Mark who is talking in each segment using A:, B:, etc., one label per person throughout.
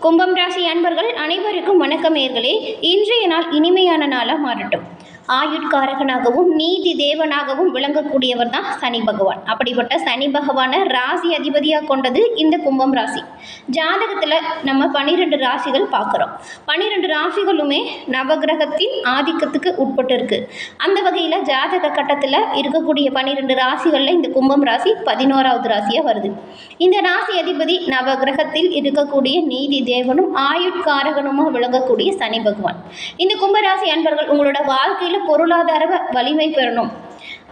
A: கும்பம் ராசி அன்பர்கள் அனைவருக்கும் வணக்கமேர்களே இன்றைய நாள் இனிமையான நாளாக மாறட்டும். ஆயுட்காரகனாகவும் நீதி தேவனாகவும் விளங்கக்கூடியவர் தான் சனி பகவான். அப்படிப்பட்ட சனி பகவானை ராசி அதிபதியாக கொண்டது இந்த கும்பம் ராசி. ஜாதகத்தில் நம்ம பன்னிரெண்டு ராசிகள் பார்க்குறோம். பன்னிரெண்டு ராசிகளுமே நவகிரகத்தின் ஆதிக்கத்துக்கு உட்பட்டு இருக்கு அந்த வகையில் ஜாதக கட்டத்தில் இருக்கக்கூடிய பன்னிரெண்டு ராசிகளில் இந்த கும்பம் ராசி பதினோராவது ராசியாக வருது. இந்த ராசி அதிபதி நவகிரகத்தில் இருக்கக்கூடிய நீதி தேவனும் ஆயுட்காரகனுமாக விளங்கக்கூடிய சனி பகவான். இந்த கும்பராசி அன்பர்கள் உங்களோட வாழ்க்கையில் பொருளாதார வலிமை பெறணும்.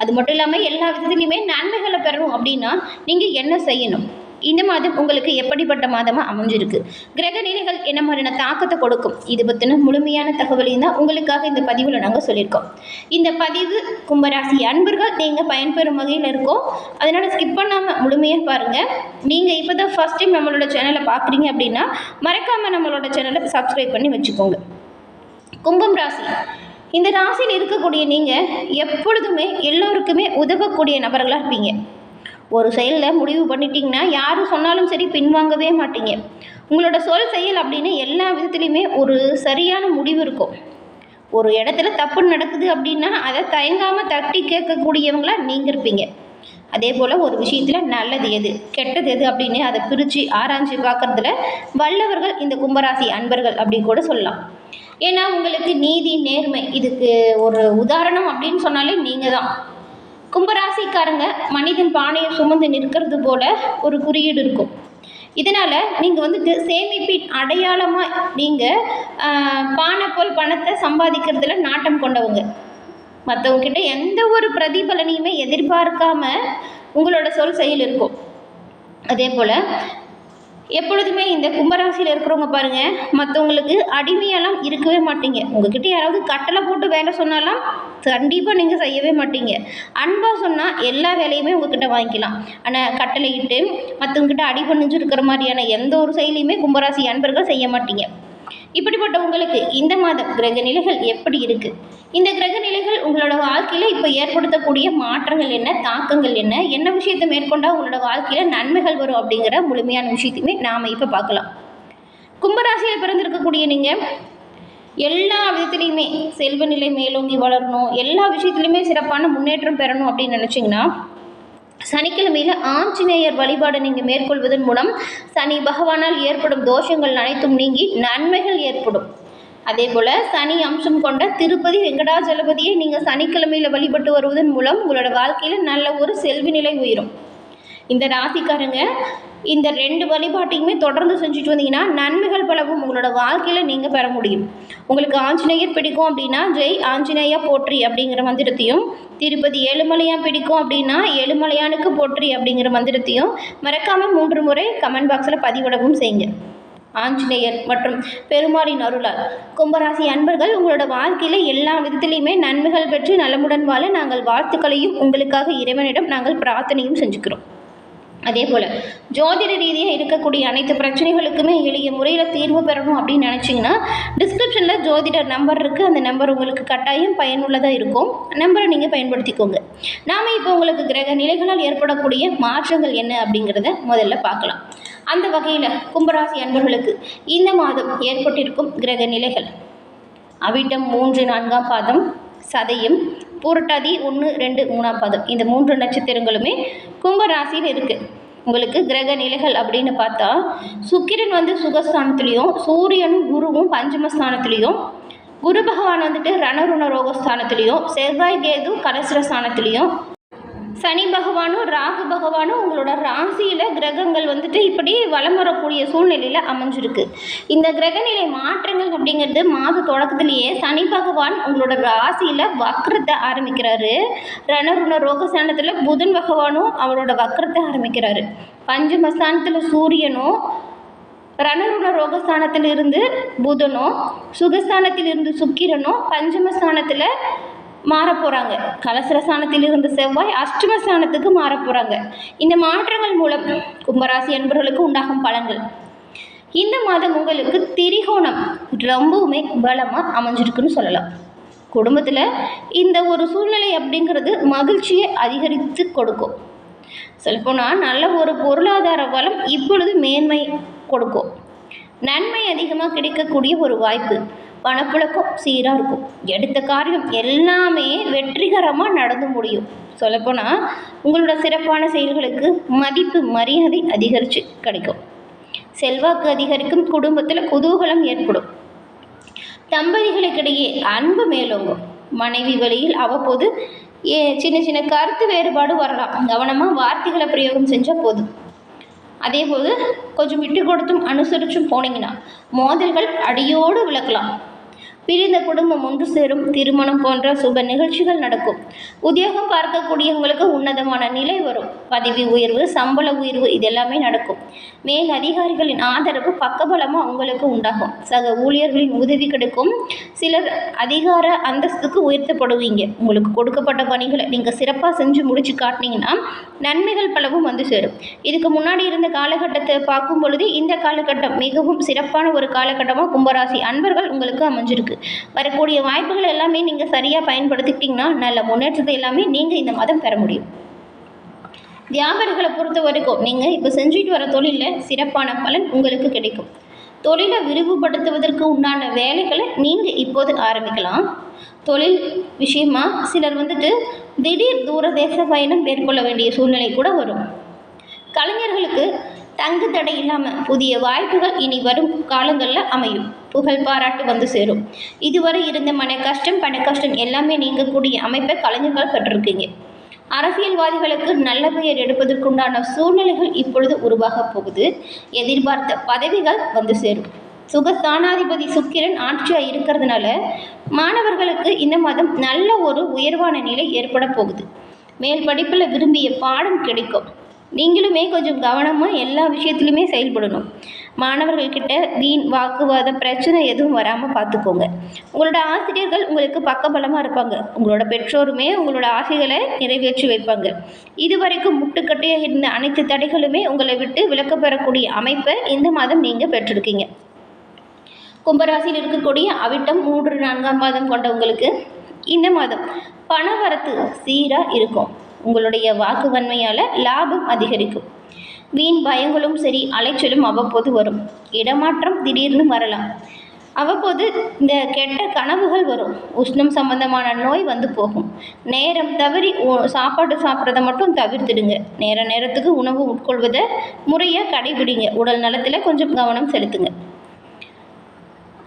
A: அது மட்டும் இல்லாமல் எல்லா விதத்துலையுமே நன்மைகளை பெறணும் அப்படின்னா நீங்கள் என்ன செய்யணும்? இந்த மாதம் உங்களுக்கு எப்படிப்பட்ட மாதமாக அமைஞ்சிருக்கு? கிரக நிலைகள் என்ன மாதிரியான தாக்கத்தை கொடுக்கும்? இது பற்றின முழுமையான தகவலையும் தான் உங்களுக்காக இந்த பதிவில் நாங்கள் சொல்லியிருக்கோம். இந்த பதிவு கும்பராசி அன்பர்கள் நீங்கள் பயன்பெறும் வகையில் இருக்கோம். அதனால் ஸ்கிப் பண்ணாமல் முழுமையாக பாருங்கள் நீங்கள் இப்போ தான் ஃபஸ்ட் டைம் நம்மளோட சேனலை பார்க்குறீங்க அப்படின்னா மறக்காமல் நம்மளோட சேனலை சப்ஸ்கிரைப் பண்ணி வச்சுக்கோங்க. கும்பம் ராசி. இந்த ராசியில் இருக்கக்கூடிய நீங்கள் எப்பொழுதுமே எல்லோருக்குமே உதவக்கூடிய நபர்களாக இருப்பீங்க. ஒரு செயலில் முடிவு பண்ணிட்டீங்கன்னா யாரும் சொன்னாலும் சரி பின்வாங்கவே மாட்டீங்க. உங்களோட சொல் செயல் அப்படின்னு எல்லா விதத்துலையுமே ஒரு சரியான முடிவு இருக்கும். ஒரு இடத்துல தப்பு நடக்குது அப்படின்னா அதை தயங்காமல் தட்டி கேட்கக்கூடியவங்களாக நீங்கள் இருப்பீங்க. அதே போல் ஒரு விஷயத்தில் நல்லது எது? கெட்டது எது அப்படின்னு அதை பிரித்து ஆராய்ச்சி பார்க்கறதுல வல்லவர்கள் இந்த கும்பராசி அன்பர்கள் அப்படின்னு கூட சொல்லலாம். ஏன்னா உங்களுக்கு நீதி நேர்மை இதுக்கு ஒரு உதாரணம் அப்படின்னு சொன்னாலே நீங்கள் தான் கும்பராசிக்காரங்க மனிதன் பானையை சுமந்து நிற்கிறது போல ஒரு குறியீடு இருக்கும். இதனால் நீங்கள் வந்துட்டு சேமிப்பின் அடையாளமாக நீங்கள் பானை போல் பணத்தை சம்பாதிக்கிறதுல நாட்டம் கொண்டவங்க. மற்றவங்க கிட்ட எந்த ஒரு பிரதிபலனையுமே எதிர்பார்க்காம உங்களோட சொல் செயல் இருக்கும். அதே போல் எப்பொழுதுமே இந்த கும்பராசியில் இருக்கிறவங்க பாருங்கள் மற்றவங்களுக்கு அடிமையெல்லாம் இருக்கவே மாட்டீங்க. உங்ககிட்ட யாராவது கட்டளை போட்டு வேலை சொன்னாலாம் கண்டிப்பாக நீங்கள் செய்யவே மாட்டீங்க. அன்பாக சொன்னால் எல்லா வேலையுமே உங்ககிட்ட வாங்கிக்கலாம். ஆனால் கட்டளையிட்டு மற்றவங்ககிட்ட அடி பண்ணிச்சு இருக்கிற மாதிரியான எந்த ஒரு செயலையுமே கும்பராசி அன்பர்கள் செய்ய மாட்டீங்க. இப்படிப்பட்ட உங்களுக்கு இந்த மாதம் கிரக நிலைகள் எப்படி இருக்கு? இந்த கிரக நிலைகள் உங்களோட வாழ்க்கையில இப்போ ஏற்படுத்தக்கூடிய மாற்றங்கள் என்ன தாக்கங்கள் என்ன என்ன விஷயத்தை மேற்கொண்டா உங்களோட வாழ்க்கையில நன்மைகள் வரும் அப்படிங்கிற முழுமையான விஷயத்தையுமே நாம இப்போ பார்க்கலாம். கும்பராசியில் பிறந்திருக்கக்கூடிய நீங்க எல்லா விதத்துலையுமே செல்வ நிலை மேலோங்கி வளரணும் எல்லா விஷயத்துலையுமே சிறப்பான முன்னேற்றம் பெறணும் அப்படின்னு நினச்சிங்கன்னா சனிக்கிழமையில் ஆஞ்சநேயர் வழிபாடு நீங்கள் மேற்கொள்வதன் மூலம் சனி பகவானால் ஏற்படும் தோஷங்கள் அனைத்தும் நீங்கி நன்மைகள் ஏற்படும். அதே போல் சனி அம்சம் கொண்ட திருப்பதி வெங்கடாஜலபதியை நீங்கள் சனிக்கிழமையில் வழிபட்டு வருவதன் மூலம் உங்களோட வாழ்க்கையில் நல்ல ஒரு செல்வி நிலை உயரும். இந்த ராசிக்காரங்க இந்த ரெண்டு வழிபாட்டையுமே தொடர்ந்து செஞ்சுட்டு வந்தீங்கன்னா நன்மைகள் பலவும் உங்களோட வாழ்க்கையில் நீங்கள் பெற முடியும். உங்களுக்கு ஆஞ்சநேயர் பிடிக்கும் அப்படின்னா ஜெய் ஆஞ்சநேயா போற்றி அப்படிங்கிற மந்திரத்தையும் திருப்பதி ஏழுமலையான் பிடிக்கும் அப்படின்னா ஏழுமலையானுக்கு போற்றி அப்படிங்கிற மந்திரத்தையும் மறக்காமல் மூன்று முறை கமெண்ட் பாக்ஸில் பதிவிடவும் செய்யுங்க. ஆஞ்சநேயர் மற்றும் பெருமாளின் அருளால் கும்பராசி அன்பர்கள் உங்களோட வாழ்க்கையில் எல்லா விதத்திலையுமே நன்மைகள் பெற்று நலமுடன் வாழ நாங்கள் வாழ்த்துக்களையும் உங்களுக்காக இறைவனிடம் நாங்கள் பிரார்த்தனையும் செஞ்சுக்கிறோம். அதே போல் ஜோதிட ரீதியாக இருக்கக்கூடிய அனைத்து பிரச்சனைகளுக்குமே எளிய முறையில் தீர்வு பெறணும் அப்படின்னு நினச்சிங்கன்னா டிஸ்கிரிப்ஷனில் ஜோதிடர் நம்பர் இருக்குது அந்த நம்பர் உங்களுக்கு கட்டாயம் பயனுள்ளதாக இருக்கும். நம்பரை நீங்கள் பயன்படுத்திக்கோங்க. நாம் இப்போ உங்களுக்கு கிரக நிலைகளால் ஏற்படக்கூடிய மாற்றங்கள் என்ன அப்படிங்கிறத முதல்ல பார்க்கலாம். அந்த வகையில் கும்பராசி அன்பர்களுக்கு இந்த மாதம் ஏற்பட்டிருக்கும் கிரக நிலைகள். அவிட்டம் மூன்று நான்காம் பாதம். சதயம் பூரட்டாதி ஒன்று ரெண்டு மூணாம் பாதம். இந்த மூன்று நட்சத்திரங்களுமே கும்ப ராசியில் இருக்குது உங்களுக்கு கிரக நிலைகள் அப்படின்னு பார்த்தா சுக்கிரன் வந்து சுகஸ்தானத்துலேயும் சூரியனும் குருவும் பஞ்சமஸ்தானத்துலேயும் குரு பகவான் வந்துட்டு ரணருண ரோகஸ்தானத்துலேயும் செவ்வாய் கேது கலசர ஸ்தானத்துலேயும் சனி பகவானும் ராகு பகவானும் உங்களோட ராசியில் கிரகங்கள் வந்துட்டு இப்படி வலம் வரக்கூடிய சூழ்நிலையில் அமைஞ்சிருக்கு. இந்த கிரகநிலை மாற்றங்கள் அப்படிங்கிறது மாத தொடக்கத்திலேயே சனி பகவான் உங்களோட ராசியில் வக்ரத்தை ஆரம்பிக்கிறாரு. ரணருண ரோகஸ்தானத்தில் புதன் பகவானும் அவரோட வக்ரத்தை ஆரம்பிக்கிறாரு. பஞ்சமஸ்தானத்தில் சூரியனும் ரணருண ரோகஸ்தானத்திலிருந்து புதனும் சுகஸ்தானத்திலிருந்து சுக்கிரனும் பஞ்சமஸ்தானத்தில் மாற போகிறாங்க இருந்த செவ்வாய் அஷ்டமஸ்தானத்துக்கு மாற போகிறாங்க இந்த மாற்றங்கள் மூலம் கும்பராசி அன்பர்களுக்கு உண்டாகும் பலன்கள். இந்த மாதம் உங்களுக்கு திரிகோணம் ரொம்பவுமே பலமாக அமைஞ்சிருக்குன்னு சொல்லலாம். குடும்பத்தில் இந்த ஒரு சூழ்நிலை அப்படிங்கிறது மகிழ்ச்சியை அதிகரித்து கொடுக்கும். சொல்லப்போனால் நல்ல ஒரு பொருளாதார பலம் இப்பொழுது மேன்மை கொடுக்கும். நன்மை அதிகமாக கிடைக்கக்கூடிய ஒரு வாய்ப்பு. பணப்புழக்கம் சீராக இருக்கும். எடுத்த காரியம் எல்லாமே வெற்றிகரமாக நடந்து முடியும். சொல்லப்போனால் உங்களோட சிறப்பான செயல்களுக்கு மதிப்பு மரியாதை அதிகரித்து கிடைக்கும். செல்வாக்கு அதிகரிக்கும் குடும்பத்தில் குதூகலம் ஏற்படும். தம்பதிகளுக்கிடையே அன்பு மேலோங்கும். மனைவி வழியில் அவ்வப்போது ஏ சின்ன சின்ன கருத்து வேறுபாடு வரலாம். கவனமாக வார்த்தைகளை பிரயோகம் செஞ்சால் போதும். அதேபோது கொஞ்சம் விட்டு கொடுத்தும் அனுசரிச்சும் போனீங்கன்னா மோதல்கள் அடியோடு விளக்கலாம். பிரிந்த குடும்பம் ஒன்று சேரும். திருமணம் போன்ற சுப நிகழ்ச்சிகள் நடக்கும். உத்தியோகம் பார்க்கக்கூடியவங்களுக்கு உன்னதமான நிலை வரும். பதவி உயர்வு சம்பள உயர்வு இது எல்லாமே நடக்கும். மேல் அதிகாரிகளின் ஆதரவு பக்கபலமாக உங்களுக்கு உண்டாகும். சக ஊழியர்களின் உதவி கிடைக்கும். சிலர் அதிகார அந்தஸ்துக்கு உயர்த்தப்படுவீங்க. உங்களுக்கு கொடுக்கப்பட்ட பணிகளை நீங்கள் சிறப்பாக செஞ்சு முடிச்சு காட்டினீங்கன்னா நன்மைகள் பலவும் வந்து சேரும். இதுக்கு முன்னாடி இருந்த காலகட்டத்தை பார்க்கும் பொழுது இந்த காலகட்டம் மிகவும் சிறப்பான ஒரு காலகட்டமாக கும்பராசி அன்பர்கள் உங்களுக்கு அமைஞ்சிருக்கு. வரக்கூடிய வாய்ப்புகள் எல்லாமே நீங்கள் சரியாக பயன்படுத்திக்கிட்டிங்கன்னா நல்ல முன்னேற்றத்தை எல்லாமே நீங்கள் இந்த மாதம் பெற முடியும். வியாபாரிகளை பொறுத்த வரைக்கும் நீங்கள் இப்போ செஞ்சுட்டு வர தொழிலில் சிறப்பான பலன் உங்களுக்கு கிடைக்கும். தொழிலை விரிவுபடுத்துவதற்கு உண்டான வேலைகளை நீங்கள் இப்போது ஆரம்பிக்கலாம். தொழில் விஷயமா சிலர் வந்துட்டு திடீர் தூரதேச பயணம் மேற்கொள்ள வேண்டிய சூழ்நிலை கூட வரும். கலைஞர்களுக்கு தங்கு தடை இல்லாமல் புதிய வாய்ப்புகள் இனி வரும் காலங்களில் அமையும். புகழ் பாராட்டு வந்து சேரும். இதுவரை இருந்த மன கஷ்டம் பண கஷ்டம் எல்லாமே நீங்கக்கூடிய அமைப்பை கலைஞர்கள் பெற்றிருக்கீங்க. அரசியல்வாதிகளுக்கு நல்ல பெயர் எடுப்பதற்குண்டான சூழ்நிலைகள் இப்பொழுது உருவாகப் போகுது. எதிர்பார்த்த பதவிகள் வந்து சேரும். சுகஸ்தானாதிபதி சுக்கிரன் ஆட்சியாக இருக்கிறதுனால மாணவர்களுக்கு இந்த மாதம் நல்ல ஒரு உயர்வான நிலை ஏற்பட போகுது. மேல் படிப்பில் விரும்பிய பாடம் கிடைக்கும். நீங்களுமே கொஞ்சம் கவனமாக எல்லா விஷயத்துலையுமே செயல்படணும். மாணவர்கள்கிட்ட வீண் வாக்குவாதம் பிரச்சனை எதுவும் வராமல் பார்த்துக்கோங்க உங்களோட ஆசிரியர்கள் உங்களுக்கு பக்கபலமாக இருப்பாங்க. உங்களோட பெற்றோருமே உங்களோட ஆசைகளை நிறைவேற்றி வைப்பாங்க. இதுவரைக்கும் முட்டுக்கட்டையாக இருந்த அனைத்து தடைகளுமே உங்களை விட்டு விலக்க பெறக்கூடிய அமைப்பை இந்த மாதம் நீங்கள் பெற்றிருக்கீங்க. கும்பராசியில் இருக்கக்கூடிய அவிட்டம் மூன்று நான்காம் மாதம் கொண்டவங்களுக்கு இந்த மாதம் பணவரத்து சீராக இருக்கும். உங்களுடைய வாக்கு வன்மையால் லாபம் அதிகரிக்கும். வீண் பயங்களும் சரி அலைச்சலும் அவ்வப்போது வரும். இடமாற்றம் திடீர்னு வரலாம். அவ்வப்போது இந்த கெட்ட கனவுகள் வரும். உஷ்ணம் சம்பந்தமான நோய் வந்து போகும். நேரம் தவறி உ- சாப்பாடு சாப்பிட்றத மட்டும் தவிர்த்துடுங்க. நேர நேரத்துக்கு உணவு உட்கொள்வதை முறையாக கடைபிடிங்க. உடல் நலத்தில் கொஞ்சம் கவனம் செலுத்துங்க.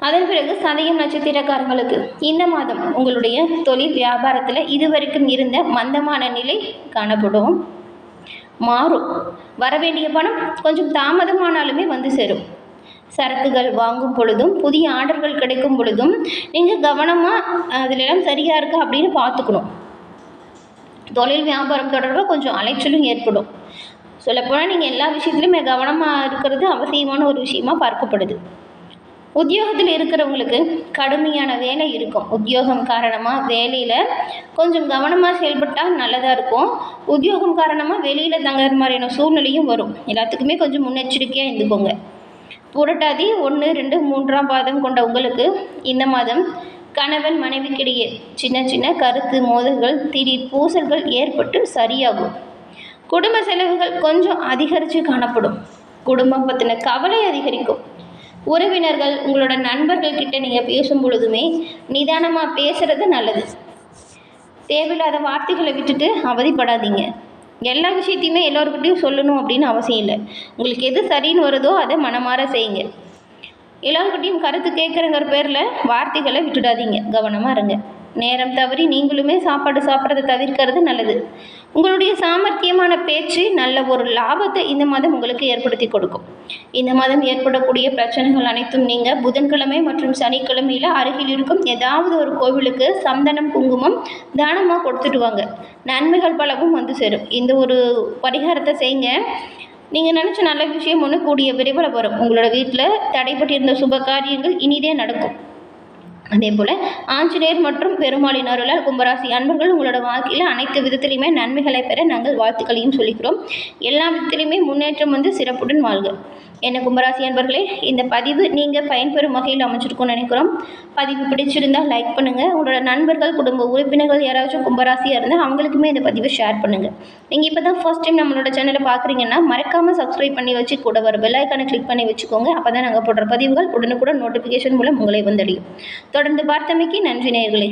A: அதன் பிறகு சதயம் நட்சத்திரக்காரங்களுக்கு இந்த மாதம் உங்களுடைய தொழில் வியாபாரத்தில் இதுவரைக்கும் இருந்த மந்தமான நிலை காணப்படும். மாறும். வரவேண்டிய பணம் கொஞ்சம் தாமதமானாலுமே வந்து சேரும். சரக்குகள் வாங்கும் பொழுதும் புதிய ஆர்டர்கள் கிடைக்கும் பொழுதும் நீங்கள் கவனமாக அதிலெல்லாம் சரியாக இருக்கா அப்படின்னு பார்த்துக்கணும். தொழில் வியாபாரம் தொடர்பாக கொஞ்சம் அலைச்சலும் ஏற்படும். சொல்லப்போனால் நீங்கள் எல்லா விஷயத்துலையுமே கவனமாக இருக்கிறது அவசியமான ஒரு விஷயமா பார்க்கப்படுது. உத்தியோகத்தில் இருக்கிறவங்களுக்கு கடுமையான வேலை இருக்கும். உத்தியோகம் காரணமாக வேலையில் கொஞ்சம் கவனமாக செயல்பட்டால் நல்லதாக இருக்கும். உத்தியோகம் காரணமாக வெளியில் தங்குற மாதிரியான சூழ்நிலையும் வரும். எல்லாத்துக்குமே கொஞ்சம் முன்னெச்சரிக்கையாக இருந்துக்கோங்க. புரட்டாதி ஒன்று ரெண்டு மூன்றாம் பாதம் கொண்ட உங்களுக்கு இந்த மாதம் கணவன் மனைவிக்கிடையே சின்ன சின்ன கருத்து மோதல்கள் திடீர் பூசல்கள் ஏற்பட்டு சரியாகும். குடும்ப செலவுகள் கொஞ்சம் அதிகரித்து காணப்படும். குடும்பம் பற்றின கவலை அதிகரிக்கும். உறவினர்கள் உங்களோட நண்பர்கள் கிட்ட நீங்கள் பேசும் பொழுதுமே நிதானமாக பேசுறது நல்லது. தேவையில்லாத வார்த்தைகளை விட்டுட்டு அவதிப்படாதீங்க. எல்லா விஷயத்தையுமே எல்லோருக்கிட்டையும் சொல்லணும் அப்படின்னு அவசியம் இல்லை. உங்களுக்கு எது சரின்னு வருதோ அதை மனமாற செய்யுங்க. எல்லோருக்கிட்டையும் கருத்து கேட்குறங்கிற பேரில் வார்த்தைகளை விட்டுடாதீங்க. கவனமாக இருங்க. நேரம் தவறி நீங்களுமே சாப்பாடு சாப்பிட்றத தவிர்க்கிறது நல்லது. உங்களுடைய சாமர்த்தியமான பேச்சு நல்ல ஒரு லாபத்தை இந்த மாதம் உங்களுக்கு ஏற்படுத்தி கொடுக்கும். இந்த மாதம் ஏற்படக்கூடிய பிரச்சனைகள் அனைத்தும் நீங்கள் புதன்கிழமை மற்றும் சனிக்கிழமையில் அருகில் இருக்கும் ஏதாவது ஒரு கோவிலுக்கு சந்தனம் குங்குமம் தானமாக கொடுத்துட்டு வாங்க. நன்மைகள் பலவும் வந்து சேரும். இந்த ஒரு பரிகாரத்தை செய்யுங்க நீங்கள் நினச்ச நல்ல விஷயம் ஒன்று கூடிய விரைவில் வரும். உங்களோட வீட்டில் தடைப்பட்டிருந்த சுப காரியங்கள் இனிதே நடக்கும். அதே போல் ஆஞ்சநேயர் மற்றும் பெருமாளின் அருளால் கும்பராசி அன்பர்கள் உங்களோட வாழ்க்கையில் அனைத்து விதத்திலையுமே நன்மைகளை பெற நாங்கள் வாழ்த்துக்களையும் சொல்லிக்கிறோம். எல்லா விதத்திலையுமே முன்னேற்றம் வந்து சிறப்புடன் வாழ்க. என்ன கும்பராசி அன்பர்களே இந்த பதிவு நீங்கள் பயன்பெறும் வகையில் அமைச்சிருக்கும்னு நினைக்கிறோம். பதிவு பிடிச்சிருந்தால் லைக் பண்ணுங்கள் உங்களோட நண்பர்கள் குடும்ப உறுப்பினர்கள் யாராச்சும் கும்பராசியாக இருந்தால் அவங்களுக்குமே இந்த பதிவை ஷேர் பண்ணுங்கள் நீங்கள் இப்போ தான் ஃபர்ஸ்ட் டைம் நம்மளோட சேனலை பார்க்குறீங்கன்னா மறக்காமல் சப்ஸ்கிரைப் பண்ணி வச்சு கூட வர பெல்லைக்கானை கிளிக் பண்ணி வச்சுக்கோங்க. அப்போ தான் நாங்கள் போடுற பதிவுகள் உடனுக்குடன் நோட்டிஃபிகேஷன் மூலம் உங்களை வந்தடையும் தொடர்ந்து பார்த்தமைக்கு நன்றி நேர்களே